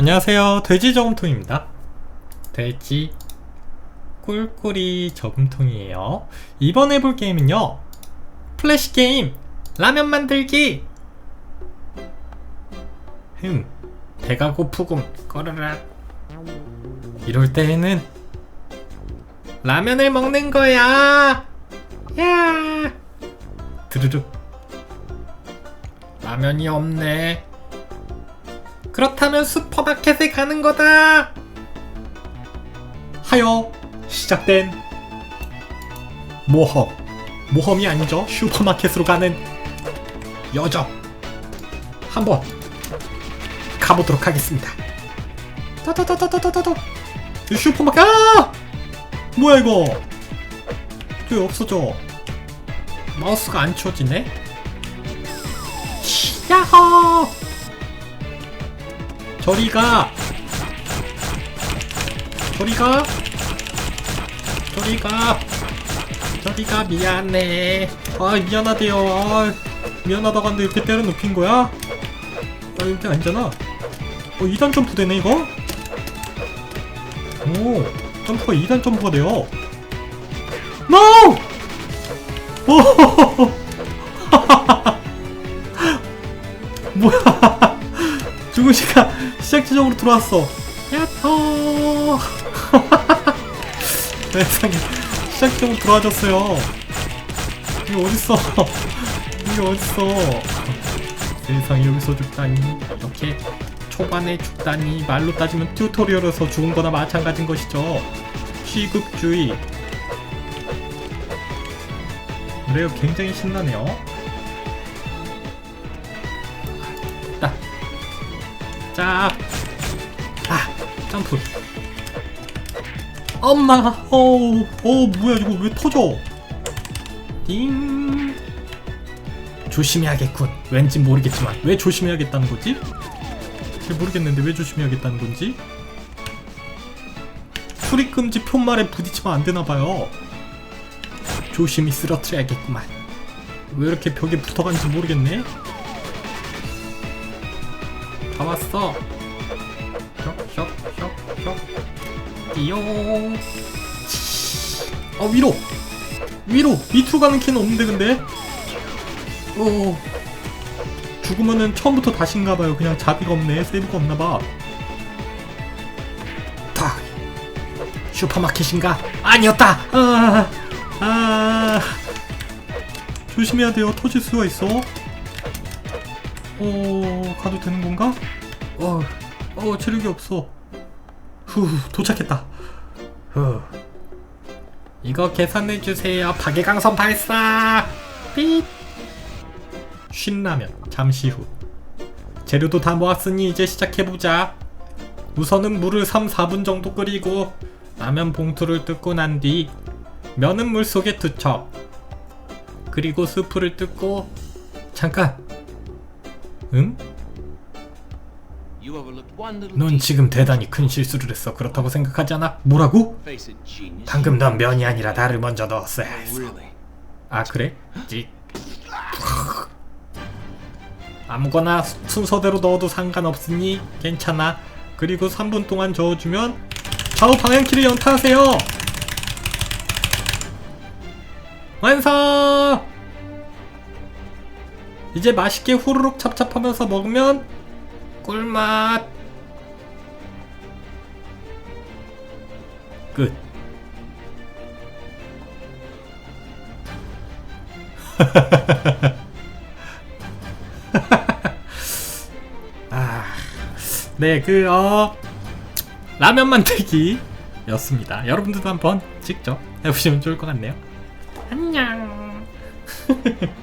안녕하세요. 돼지 저금통입니다. 돼지 꿀꿀이 저금통이에요. 이번 해볼 게임은요. 플래시 게임 라면 만들기. 흠. 배가 고프군. 꺼르락. 이럴 때에는 라면을 먹는 거야. 야. 드르륵. 라면이 없네. 그렇다면 슈퍼마켓에 가는 거다. 하여 시작된 모험. 모험이 아니죠. 슈퍼마켓으로 가는 여정. 한번 가보도록 하겠습니다. 이 슈퍼마켓. 아! 뭐야 이거? 왜 없어져? 마우스가 안 치워지네. 저리 가. 저리 가. 저리 가. 저리 가 미안해. 아 미안하대요. 아 미안하다고 하는데 이렇게 때려 눕힌 거야? 아 이렇게 아니잖아 어 2단 점프 되네 이거? 오 점프가 2단 점프가 돼요. NO! 오! 뭐야? 죽은 시가 시작 지점으로 들어왔어. 야호! 세상에 시작 지점으로 들어와줬어요. 이게 어딨어? 이게 어딨어? 세상에 여기서 죽다니 이렇게 초반에 죽다니 말로 따지면 튜토리얼에서 죽은 거나 마찬가지인 것이죠. 취급주의. 그래요, 굉장히 신나네요. 자, 아, 점프. 엄마, 어우, 어 뭐야 이거 왜 터져? 띵. 조심해야겠군. 왠지 모르겠지만 왜 조심해야겠다는 거지? 잘 모르겠는데 왜 조심해야겠다는 건지? 출입 금지 푯말에 부딪히면 안 되나 봐요. 조심히 쓰러뜨려야겠구만. 왜 이렇게 벽에 붙어간지 모르겠네. 다 왔어. 쇽쇽쇽쇽 띠용. 어 위로. 위로. 밑으로 가는 키는 없는데 근데. 어. 죽으면은 처음부터 다시인가봐요. 그냥 자비가 없네. 세이브가 없나봐. 탁. 슈퍼마켓인가? 아니었다. 아. 아. 조심해야 돼요. 터질 수가 있어. 어, 가도 되는 건가? 어, 어, 체력이 없어. 후, 도착했다. 후. 이거 계산해 주세요. 파괴강선 발사. 삐. 쉰라면 잠시 후. 재료도 다 모았으니 이제 시작해 보자. 우선은 물을 3, 4분 정도 끓이고 라면 봉투를 뜯고 난 뒤 면은 물 속에 투척. 그리고 스프를 뜯고 잠깐 응? 넌 지금 대단히 큰 실수를 했어. 그렇다고 생각하지 않아? 뭐라고? 방금 넌 면이 아니라 나를 먼저 넣었어야 했어. 아 그래? 찍. 아무거나 수- 순서대로 넣어도 상관없으니 괜찮아. 그리고 3분 동안 저어주면 좌우 방향키를 연타하세요. 완성! 이제 맛있게 후루룩 찹찹하면서 먹으면 꿀맛. 끝. 아, 네, 그, 어, 라면 만들기 였습니다. 여러분들도 한번 직접 해보시면 좋을 것 같네요. 안녕.